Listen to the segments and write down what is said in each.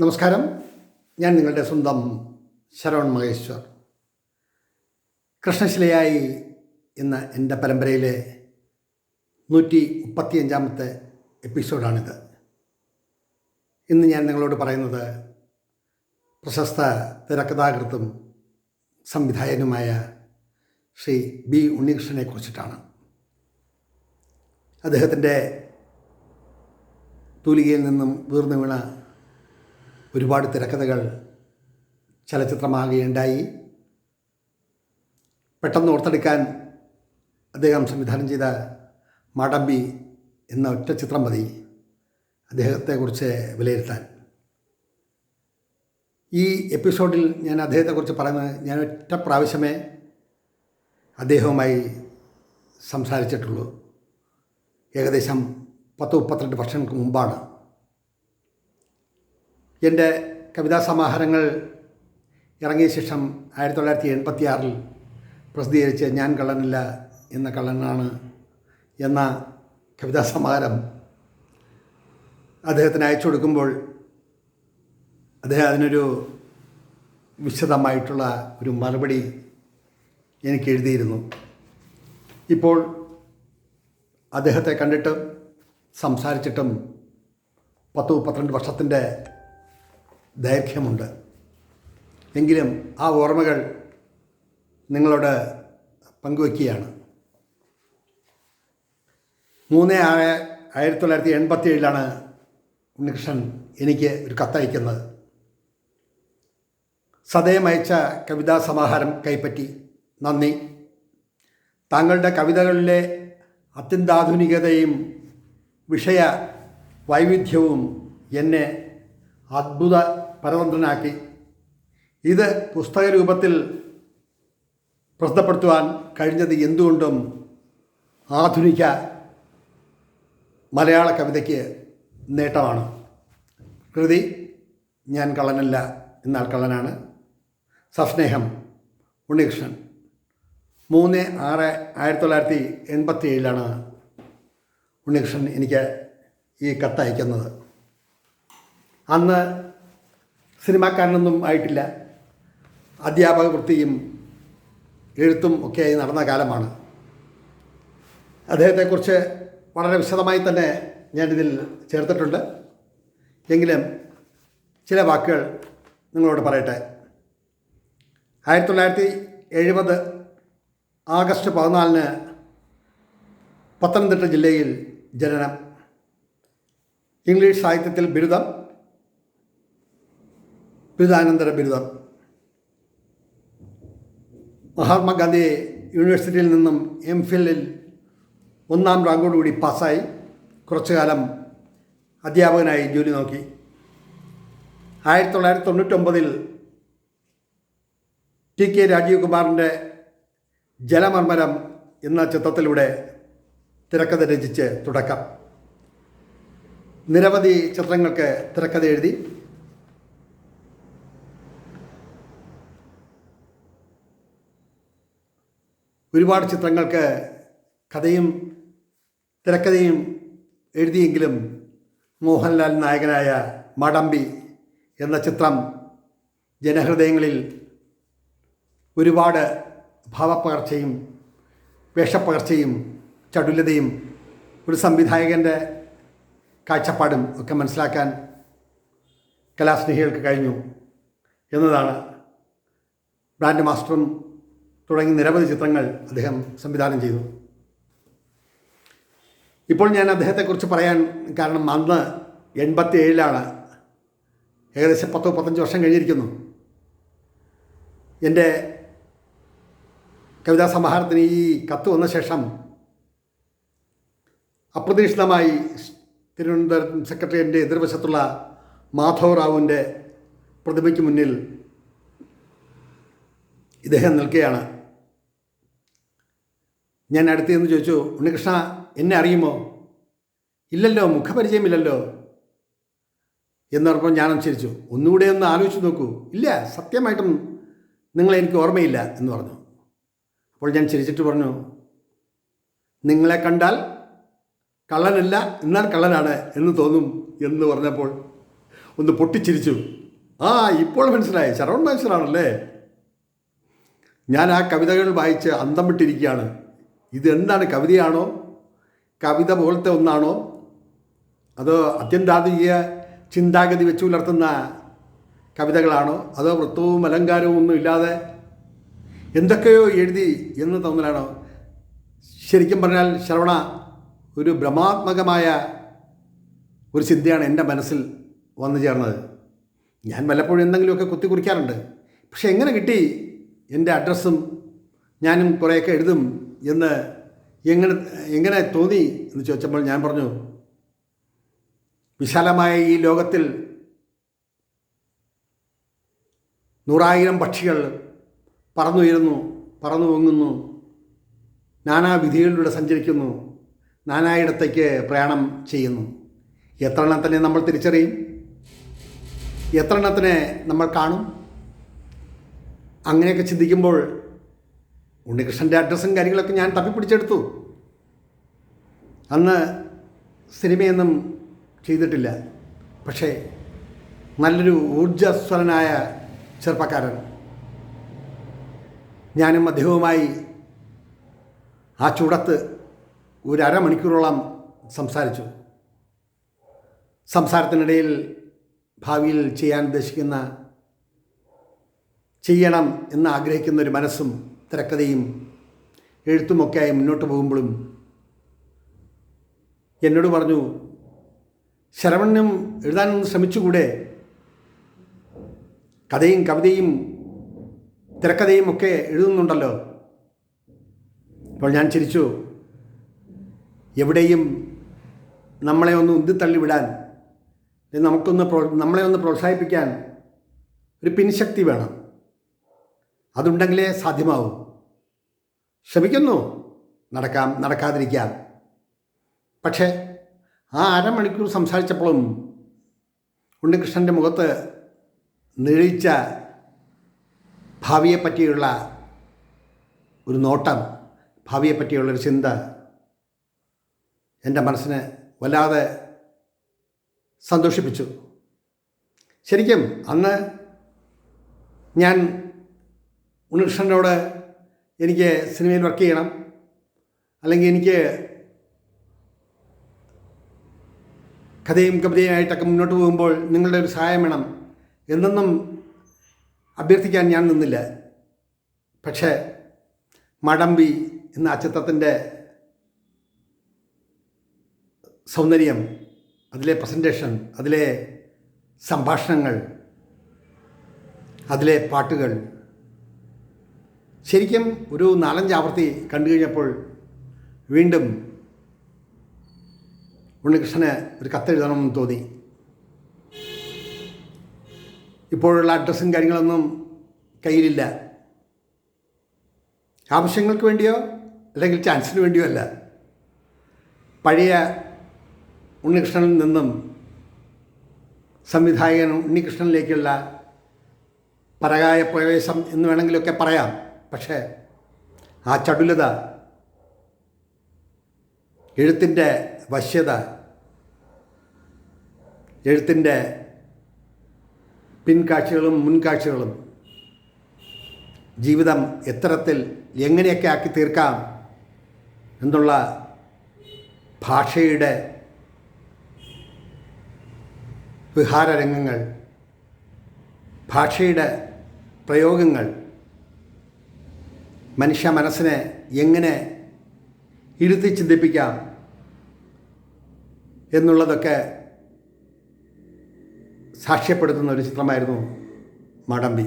നമസ്കാരം. ഞാൻ നിങ്ങളുടെ സ്വന്തം ശരവൺ മഹേശ്വർ. കൃഷ്ണശിലയായി എന്ന എന്റെ പരമ്പരയിലെ നൂറ്റി മുപ്പത്തിയഞ്ചാമത്തെ എപ്പിസോഡാണിത്. ഇന്ന് ഞാൻ നിങ്ങളോട് പറയുന്നത് പ്രശസ്ത തിരക്കഥാകൃത്തും സംവിധായകനുമായ ശ്രീ ബി ഉണ്ണികൃഷ്ണനെ കുറിച്ചിട്ടാണ്. അദ്ദേഹത്തിന്റെ തൂലികയിൽ നിന്നും വീർന്നു വീണ ഒരുപാട് തിരക്കഥകൾ ചലച്ചിത്രമാകുകയുണ്ടായി. പെട്ടെന്ന് ഓർത്തെടുക്കാൻ അദ്ദേഹം സംവിധാനം ചെയ്ത മാടമ്പി എന്ന ഒറ്റ ചിത്രം മതി. അദ്ദേഹത്തെക്കുറിച്ച് വിലയിരുത്താൻ. ഈ എപ്പിസോഡിൽ ഞാൻ അദ്ദേഹത്തെക്കുറിച്ച് പറയുന്നത് ഞാൻ ഒറ്റ പ്രാവശ്യമേ അദ്ദേഹവുമായി സംസാരിച്ചിട്ടുള്ളൂ. ഏകദേശം പത്ത് മുപ്പത്തിരണ്ട് വർഷങ്ങൾക്ക് മുമ്പാണ്. എന്റെ കവിതാ സമാഹാരങ്ങൾ ഇറങ്ങിയ ശേഷം ആയിരത്തി തൊള്ളായിരത്തി എൺപത്തി ആറിൽ പ്രസിദ്ധീകരിച്ച് ഞാൻ കള്ളനില്ല എന്ന കള്ളനാണ് എന്ന കവിതാ സമാഹാരം അദ്ദേഹത്തിന് അയച്ചു കൊടുക്കുമ്പോൾ അദ്ദേഹം അതിനൊരു വിശദമായിട്ടുള്ള ഒരു മറുപടി എനിക്ക് എഴുതിയിരുന്നു. ഇപ്പോൾ അദ്ദേഹത്തെ കണ്ടിട്ടും സംസാരിച്ചിട്ടും പത്ത് പന്ത്രണ്ട് വർഷത്തിന്റെ ദൈർഘ്യമുണ്ട്. എങ്കിലും ആ ഓർമ്മകൾ നിങ്ങളോട് പങ്കുവയ്ക്കുകയാണ് മൂന്ന് ആറ് ആയിരത്തി തൊള്ളായിരത്തി എൺപത്തി ഏഴിലാണ് ഉണ്ണികൃഷ്ണൻ എനിക്ക് ഒരു കത്തയക്കുന്നത്. സദയം അയച്ച കവിതാ സമാഹാരം കൈപ്പറ്റി. നന്ദി. താങ്കളുടെ കവിതകളിലെ അത്യന്താധുനികതയും വിഷയ വൈവിധ്യവും എന്നെ അദ്ഭുത പരതന്ത്രനാക്കി ഇത് പുസ്തക രൂപത്തിൽ പ്രസിദ്ധപ്പെടുത്തുവാൻ കഴിഞ്ഞത് എന്തുകൊണ്ടും ആധുനിക മലയാള കവിതയ്ക്ക് നേട്ടമാണ്. കൃതി ഞാൻ കള്ളനല്ല എന്നാൽ കള്ളനാണ്. സസ്നേഹം ഉണ്ണികൃഷ്ണൻ. മൂന്ന് ആറ് ആയിരത്തി തൊള്ളായിരത്തി എൺപത്തി ഏഴിലാണ് ഉണ്ണികൃഷ്ണൻ എനിക്ക് ഈ കത്തയക്കുന്നത്. അന്ന് സിനിമാക്കാരനൊന്നും ആയിട്ടില്ല. അധ്യാപക വൃത്തിയും എഴുത്തും ഒക്കെയായി നടന്ന കാലമാണ്. അദ്ദേഹത്തെക്കുറിച്ച് വളരെ വിശദമായി തന്നെ ഞാനിതിൽ ചേർത്തിട്ടുണ്ട്. എങ്കിലും ചില വാക്കുകൾ നിങ്ങളോട് പറയട്ടെ. ആയിരത്തി തൊള്ളായിരത്തി എഴുപത് ആഗസ്റ്റ് പതിനാലിന് പത്തനംതിട്ട ജില്ലയിൽ ജനനം. ഇംഗ്ലീഷ് സാഹിത്യത്തിൽ ബിരുദം. ബിരുദാനന്തര ബിരുദം മഹാത്മാഗാന്ധി യൂണിവേഴ്സിറ്റിയിൽ നിന്നും എം ഫില്ലിൽ ഒന്നാം റാങ്കോടുകൂടി പാസ്സായി. കുറച്ചു കാലം അധ്യാപകനായി ജോലി നോക്കി. ആയിരത്തി തൊള്ളായിരത്തി തൊണ്ണൂറ്റൊമ്പതിൽ ടി കെ രാജീവ് കുമാറിന്റെ ജലമർമ്മരം എന്ന ചിത്രത്തിലൂടെ തിരക്കഥ രചിച്ച് തുടക്കം. നിരവധി ചിത്രങ്ങൾക്ക് തിരക്കഥ എഴുതി. ഒരുപാട് ചിത്രങ്ങൾക്ക് കഥയും തിരക്കഥയും എഴുതിയെങ്കിലും മോഹൻലാൽ നായകനായ മടമ്പി എന്ന ചിത്രം ജനഹൃദയങ്ങളിൽ ഒരുപാട് ഭാവപ്പകർച്ചയും വേഷപ്പകർച്ചയും ചടുലതയും ഒരു സംവിധായകന്റെ കാഴ്ചപ്പാടും ഒക്കെ മനസ്സിലാക്കാൻ കലാസ്നേഹികൾക്ക് കഴിഞ്ഞു എന്നതാണ് ബ്രാൻഡ് മാസ്റ്ററും തുടങ്ങി നിരവധി ചിത്രങ്ങൾ അദ്ദേഹം സംവിധാനം ചെയ്തു. ഇപ്പോൾ ഞാൻ അദ്ദേഹത്തെക്കുറിച്ച് പറയാൻ കാരണം അന്ന് എൺപത്തി ഏഴിലാണ് ഏകദേശം പത്തോ പത്തഞ്ച് വർഷം കഴിഞ്ഞിരിക്കുന്നു. എന്റെ കവിതാ സമാഹാരത്തിന് ഈ കത്ത് വന്ന ശേഷം അപ്രതീക്ഷിതമായി തിരുവനന്തപുരം സെക്രട്ടേറിയറ്റിന്റെ എതിർവശത്തുള്ള മാധവ് റാവുവിന്റെ പ്രതിമയ്ക്ക് മുന്നിൽ ഇദ്ദേഹം നിൽക്കുകയാണ്. ഞാൻ അടുത്ത് നിന്ന് ചോദിച്ചു ഉണ്ണികൃഷ്ണ എന്നെ അറിയുമോ? ഇല്ലല്ലോ മുഖപരിചയമില്ലല്ലോ. എന്നറിഞ്ഞപ്പോൾ ഞാൻ അനുസരിച്ചു. ഒന്നുകൂടെ ഒന്ന് ആലോചിച്ച് നോക്കൂ. ഇല്ല സത്യമായിട്ടും നിങ്ങളെ എനിക്ക് ഓർമ്മയില്ല എന്ന് പറഞ്ഞു. അപ്പോൾ ഞാൻ ചിരിച്ചിട്ട് പറഞ്ഞു നിങ്ങളെ കണ്ടാൽ കള്ളനല്ല എന്നാൽ കള്ളനാണ് എന്ന് തോന്നും എന്ന് പറഞ്ഞപ്പോൾ ഒന്ന് പൊട്ടിച്ചിരിച്ചു. ആ ഇപ്പോൾ മനസ്സിലായി. ശരവൺ മനസ്സിലാണല്ലേ ഞാൻ ആ കവിതകൾ വായിച്ച് അന്തം വിട്ടിരിക്കുകയാണ്. ഇതെന്താണ്? കവിതയാണോ? കവിത പോലത്തെ ഒന്നാണോ? അതോ അത്യന്താധുനിക ചിന്താഗതി വെച്ച് പുലർത്തുന്ന കവിതകളാണോ? അതോ വൃത്തവും അലങ്കാരവും ഒന്നും ഇല്ലാതെ എന്തൊക്കെയോ എഴുതി എന്ന് തോന്നലാണോ? ശരിക്കും പറഞ്ഞാൽ ശ്രവണ ഒരു ഭ്രമാത്മകമായ ഒരു ചിന്തയാണ് എന്റെ മനസ്സിൽ വന്നു ചേർന്നത്. ഞാൻ വല്ലപ്പോഴും എന്തെങ്കിലുമൊക്കെ കുത്തി കുറിക്കാറുണ്ട് പക്ഷെ എങ്ങനെ കിട്ടി എന്റെ അഡ്രസ്സും ഞാനും കുറേയൊക്കെ എഴുതും? എന്ന് എങ്ങനെ എങ്ങനെ തോന്നി എന്ന് ചോദിച്ചപ്പോൾ ഞാൻ പറഞ്ഞു വിശാലമായ ഈ ലോകത്തിൽ നൂറായിരം പക്ഷികൾ പറന്നുയരുന്നു പറന്നു പൊങ്ങുന്നു നാനാവിധികളിലൂടെ സഞ്ചരിക്കുന്നു നാനായിടത്തേക്ക് പ്രയാണം ചെയ്യുന്നു. എത്ര എണ്ണത്തിനെ നമ്മൾ തിരിച്ചറിയും? എത്ര എണ്ണത്തിനെ നമ്മൾ കാണും? അങ്ങനെയൊക്കെ ചിന്തിക്കുമ്പോൾ ഉണ്ണികൃഷ്ണന്റെ അഡ്രസ്സും കാര്യങ്ങളൊക്കെ ഞാൻ തപ്പിപ്പിടിച്ചെടുത്തു. അന്ന് സിനിമയൊന്നും ചെയ്തിട്ടില്ല. പക്ഷേ നല്ലൊരു ഊർജസ്വലനായ ചെറുപ്പക്കാരൻ ഞാനും അദ്ദേഹവുമായി ആ ചൂടത്ത് ഒരു അരമണിക്കൂറോളം സംസാരിച്ചു. സംസാരത്തിനിടയിൽ ഭാവിയിൽ ചെയ്യാൻ ഉദ്ദേശിക്കുന്ന ചെയ്യണം എന്ന് ആഗ്രഹിക്കുന്ന ഒരു മനസ്സും തിരക്കഥയും എഴുത്തുമൊക്കെയായി മുന്നോട്ട് പോകുമ്പോഴും എന്നോട് പറഞ്ഞു ശരവണ്യം എഴുതാനൊന്ന് ശ്രമിച്ചുകൂടെ? കഥയും കവിതയും തിരക്കഥയും ഒക്കെ എഴുതുന്നുണ്ടല്ലോ. അപ്പോൾ ഞാൻ ചിരിച്ചു എവിടെയും നമ്മളെ ഒന്ന് ഉന്തിത്തള്ളിവിടാൻ നമുക്കൊന്ന് പ്രോ നമ്മളെ ഒന്ന് പ്രോത്സാഹിപ്പിക്കാൻ ഒരു പിൻശക്തി വേണം. അതുണ്ടെങ്കിലേ സാധ്യമാവൂ. ശ്രമിക്കുന്നു നടക്കാം നടക്കാതിരിക്കാം. പക്ഷേ ആ അരമണിക്കൂർ സംസാരിച്ചപ്പോഴും ഉണ്ണികൃഷ്ണന്റെ മുഖത്ത് നിഴയിച്ച ഭാവിയെപ്പറ്റിയുള്ള ഒരു നോട്ടം ഭാവിയെപ്പറ്റിയുള്ളൊരു ചിന്ത എന്റെ മനസ്സിനെ വല്ലാതെ സന്തോഷിപ്പിച്ചു. ശരിക്കും അന്ന് ഞാൻ ഉണ്ണികൃഷ്ണനോട് എനിക്ക് സിനിമയിൽ വർക്ക് ചെയ്യണം. അല്ലെങ്കിൽ എനിക്ക് കഥയും കവിതയുമായിട്ടൊക്കെ മുന്നോട്ട് പോകുമ്പോൾ നിങ്ങളുടെ ഒരു സഹായം വേണം എന്നൊന്നും അഭ്യർത്ഥിക്കാൻ ഞാൻ നിന്നില്ല. പക്ഷേ മടമ്പി എന്ന അച്ചത്തത്തിന്റെ സൗന്ദര്യം അതിലെ പ്രസന്റേഷൻ അതിലെ സംഭാഷണങ്ങൾ അതിലെ പാട്ടുകൾ ശരിക്കും ഒരു നാലഞ്ച് ആവർത്തി കണ്ടു കഴിഞ്ഞപ്പോൾ വീണ്ടും ഉണ്ണികൃഷ്ണന് ഒരു കത്തെഴുതണമെന്ന് തോന്നി. ഇപ്പോഴുള്ള അഡ്രസ്സും കാര്യങ്ങളൊന്നും കയ്യിലില്ല. ആവശ്യങ്ങൾക്ക് വേണ്ടിയോ അല്ലെങ്കിൽ ചാൻസിന് വേണ്ടിയോ അല്ല. പഴയ ഉണ്ണികൃഷ്ണനിൽ നിന്നും സംവിധായകൻ ഉണ്ണികൃഷ്ണനിലേക്കുള്ള പരകായ പ്രവേശം എന്ന് വേണമെങ്കിലൊക്കെ പറയാം. പക്ഷേ ആ ചടുലത എഴുത്തിന്റെ വശ്യത എഴുത്തിന്റെ പിൻകാഴ്ചകളും മുൻകാഴ്ചകളും ജീവിതം എത്തരത്തിൽ എങ്ങനെയൊക്കെ ആക്കി തീർക്കാം എന്നുള്ള ഭാഷയുടെ വിഹാരരംഗങ്ങൾ ഭാഷയുടെ പ്രയോഗങ്ങൾ മനുഷ്യ മനസ്സിനെ എങ്ങനെ ഇരുത്തി ചിന്തിപ്പിക്കാം എന്നുള്ളതൊക്കെ സാക്ഷ്യപ്പെടുത്തുന്ന ഒരു ചിത്രമായിരുന്നു മടമ്പി.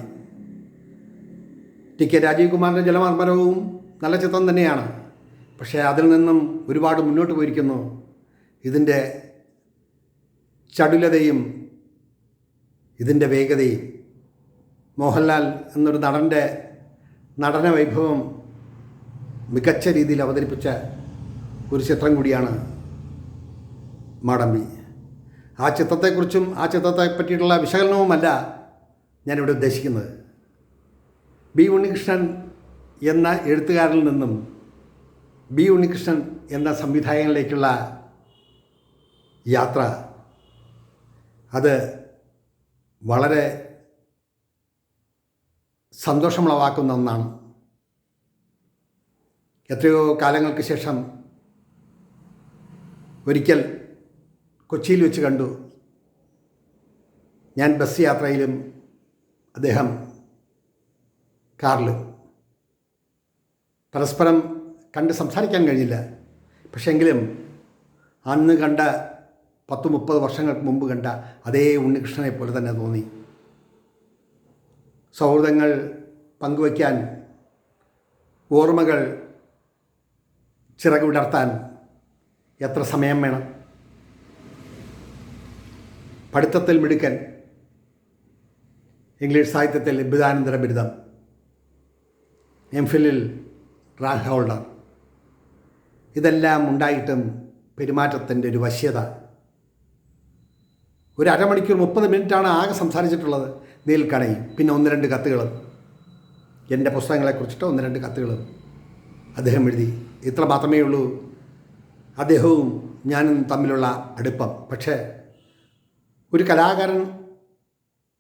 ടി കെ രാജീവ് കുമാറിന്റെ ജലമർമ്മരവും നല്ല ചിത്രം തന്നെയാണ്. പക്ഷേ അതിൽ നിന്നും ഒരുപാട് മുന്നോട്ട് പോയിരിക്കുന്നു. ഇതിന്റെ ചടുലതയും ഇതിന്റെ വേഗതയും മോഹൻലാൽ എന്നൊരു നടന്റെ നടന വൈഭവം മികച്ച രീതിയിൽ അവതരിപ്പിച്ച ഒരു ചിത്രം കൂടിയാണ് മാടമ്പി. ആ ചിത്രത്തെക്കുറിച്ചും ആ ചിത്രത്തെ പറ്റിയിട്ടുള്ള വിശകലനവുമല്ല ഞാനിവിടെ ഉദ്ദേശിക്കുന്നത്. ബി ഉണ്ണികൃഷ്ണൻ എന്ന എഴുത്തുകാരിൽ നിന്നും ബി ഉണ്ണികൃഷ്ണൻ എന്ന സംവിധായകനിലേക്കുള്ള യാത്ര അത് വളരെ സന്തോഷമുളവാക്കുന്ന ഒന്നാണ് എത്രയോ കാലങ്ങൾക്ക് ശേഷം ഒരിക്കൽ കൊച്ചിയിൽ വെച്ച് കണ്ടു. ഞാൻ ബസ് യാത്രയിലും അദ്ദേഹം കാറിലും. പരസ്പരം കണ്ട് സംസാരിക്കാൻ കഴിഞ്ഞില്ല. പക്ഷെങ്കിലും അന്ന് കണ്ട പത്ത് മുപ്പത് വർഷങ്ങൾക്ക് മുമ്പ് കണ്ട അതേ ഉണ്ണികൃഷ്ണനെ പോലെ തന്നെ തോന്നി. സൗഹൃദങ്ങൾ പങ്കുവയ്ക്കാൻ ഓർമ്മകൾ ചിറക് വിടർത്താൻ എത്ര സമയം വേണം? പഠിത്തത്തിൽ മിടുക്കൻ ഇംഗ്ലീഷ് സാഹിത്യത്തിൽ ബിരുദാനന്തര ബിരുദം എം ഫിലിൽ റാങ്ക് ഹോൾഡർ. ഇതെല്ലാം ഉണ്ടായിട്ടും പെരുമാറ്റത്തിന്റെ ഒരു വശ്യത. ഒരു അരമണിക്കൂർ മുപ്പത് മിനിറ്റാണ് ആകെ സംസാരിച്ചിട്ടുള്ളത്. നീൽക്കണയും പിന്നെ ഒന്ന് രണ്ട് കത്തുകൾ. എന്റെ പുസ്തകങ്ങളെക്കുറിച്ചിട്ട് ഒന്ന് രണ്ട് കത്തുകൾ അദ്ദേഹം എഴുതി. ഇത്ര മാത്രമേ ഉള്ളൂ. അദ്ദേഹവും ഞാനും തമ്മിലുള്ള അടുപ്പം. പക്ഷേ ഒരു കലാകാരൻ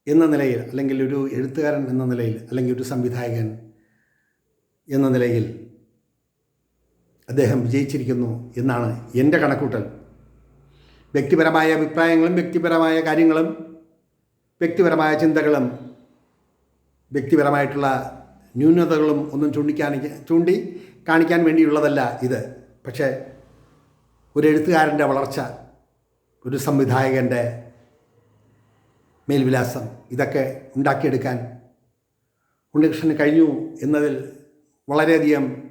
എന്ന നിലയിൽ അല്ലെങ്കിൽ ഒരു എഴുത്തുകാരൻ എന്ന നിലയിൽ അല്ലെങ്കിൽ ഒരു സംവിധായകൻ എന്ന നിലയിൽ അദ്ദേഹം വിജയിച്ചിരിക്കുന്നു എന്നാണ് എന്റെ കണക്കൂട്ടൽ. വ്യക്തിപരമായ അഭിപ്രായങ്ങളും വ്യക്തിപരമായ കാര്യങ്ങളും വ്യക്തിപരമായ ചിന്തകളും വ്യക്തിപരമായിട്ടുള്ള ന്യൂനതകളും ഒന്നും ചൂണ്ടിക്കാണിക്ക ചൂണ്ടി കാണിക്കാൻ വേണ്ടിയുള്ളതല്ല ഇത്. പക്ഷേ ഒരു എഴുത്തുകാരന്റെ വളർച്ച ഒരു സംവിധായകന്റെ മേൽവിലാസം ഇതൊക്കെ ഉണ്ടാക്കിയെടുക്കാൻ ഉണ്ണികൃഷ്ണന് കഴിഞ്ഞു എന്നതിൽ വളരെയധികം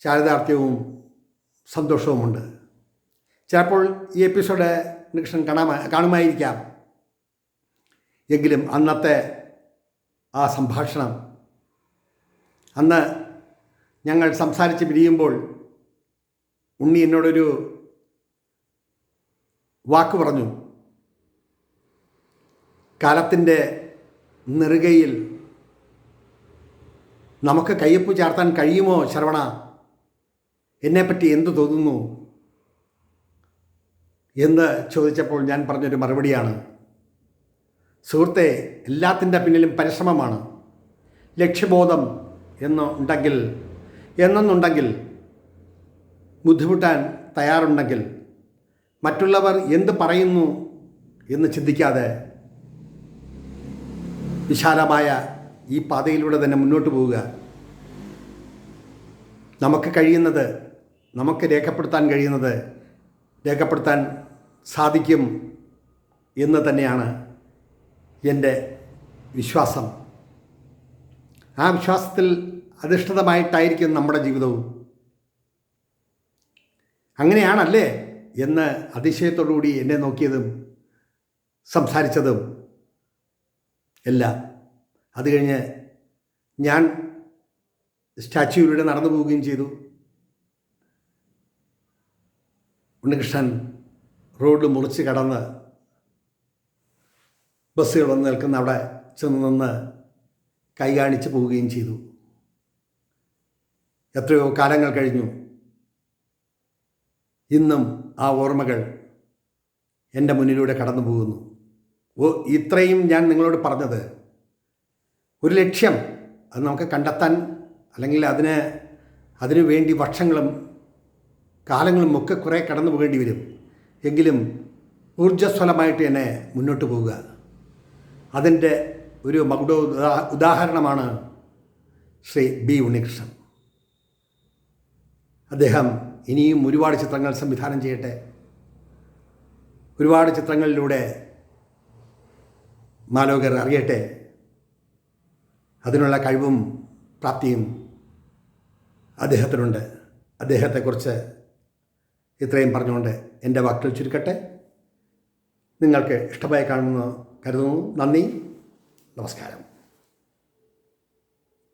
ചാരിതാർത്ഥ്യവും സന്തോഷവുമുണ്ട്. ചിലപ്പോൾ ഈ എപ്പിസോഡ് ഉണ്ണികൃഷ്ണൻ കാണാ കാണുമായിരിക്കാം. എങ്കിലും അന്നത്തെ ആ സംഭാഷണം അന്ന് ഞങ്ങൾ സംസാരിച്ച് പിരിയുമ്പോൾ ഉണ്ണി എന്നോടൊരു വാക്ക് പറഞ്ഞു. കാലത്തിന്റെ നെറുകയിൽ നമുക്ക് കയ്യൊപ്പ് ചാർത്താൻ കഴിയുമോ ശരവണ? എന്നെപ്പറ്റി എന്തു തോന്നുന്നു? എന്ന് ചോദിച്ചപ്പോൾ ഞാൻ പറഞ്ഞൊരു മറുപടിയാണ്. സുഹൃത്തെ എല്ലാത്തിന്റെ പിന്നിലും പരിശ്രമമാണ്. ലക്ഷ്യബോധം എന്ന് ഉണ്ടെങ്കിൽ എന്നെന്നുണ്ടെങ്കിൽ ബുദ്ധിമുട്ടാൻ തയ്യാറുണ്ടെങ്കിൽ മറ്റുള്ളവർ എന്ത് പറയുന്നു എന്ന് ചിന്തിക്കാതെ വിശാലമായ ഈ പാതയിലൂടെ തന്നെ മുന്നോട്ട് പോവുക. നമുക്ക് കഴിയുന്നത് നമുക്ക് രേഖപ്പെടുത്താൻ കഴിയുന്നത് രേഖപ്പെടുത്താൻ സാധിക്കും എന്ന് തന്നെയാണ് എന്റെ വിശ്വാസം. ആ വിശ്വാസത്തിൽ അധിഷ്ഠിതമായിട്ടായിരിക്കും നമ്മുടെ ജീവിതവും. അങ്ങനെയാണല്ലേ എന്ന് അതിശയത്തോടുകൂടി എന്നെ നോക്കിയതും സംസാരിച്ചതും എല്ലാം. അത് കഴിഞ്ഞ് ഞാൻ സ്റ്റാച്യൂയിലൂടെ നടന്നു പോവുകയും ചെയ്തു. ഉണ്ണികൃഷ്ണൻ റോഡ് മുറിച്ച് കടന്ന് ബസ്സുകൾ വന്ന് നിൽക്കുന്ന അവിടെ ചെന്ന് നിന്ന് കൈ കാണിച്ച് പോവുകയും ചെയ്തു. എത്രയോ കാലങ്ങൾ കഴിഞ്ഞു. ഇന്നും ആ ഓർമ്മകൾ എന്റെ മുന്നിലൂടെ കടന്നു പോകുന്നു. ഓ ഇത്രയും ഞാൻ നിങ്ങളോട് പറഞ്ഞത് ഒരു ലക്ഷ്യം. അത് നമുക്ക് കണ്ടെത്താൻ അല്ലെങ്കിൽ അതിന് അതിനു വേണ്ടി വർഷങ്ങളും കാലങ്ങളും ഒക്കെ കുറേ കടന്നു പോകേണ്ടി വരും. എങ്കിലും ഊർജസ്വലമായിട്ട് എന്നെ മുന്നോട്ട് പോവുക. അതിന്റെ ഒരു മകുട ഉദാഹരണമാണ് ശ്രീ ബി ഉണ്ണികൃഷ്ണൻ. അദ്ദേഹം ഇനിയും ഒരുപാട് ചിത്രങ്ങൾ സംവിധാനം ചെയ്യട്ടെ. ഒരുപാട് ചിത്രങ്ങളിലൂടെ മാലോകർ അറിയട്ടെ. അതിനുള്ള കഴിവും പ്രാപ്തിയും അദ്ദേഹത്തിനുണ്ട്. അദ്ദേഹത്തെക്കുറിച്ച് ഇത്രയും പറഞ്ഞുകൊണ്ട് എന്റെ വാക്കുകൾ ചുരുക്കട്ടെ. നിങ്ങൾക്ക് ഇഷ്ടമായി കാണുമെന്ന് കരുതുന്നു. നന്ദി. നമസ്കാരം.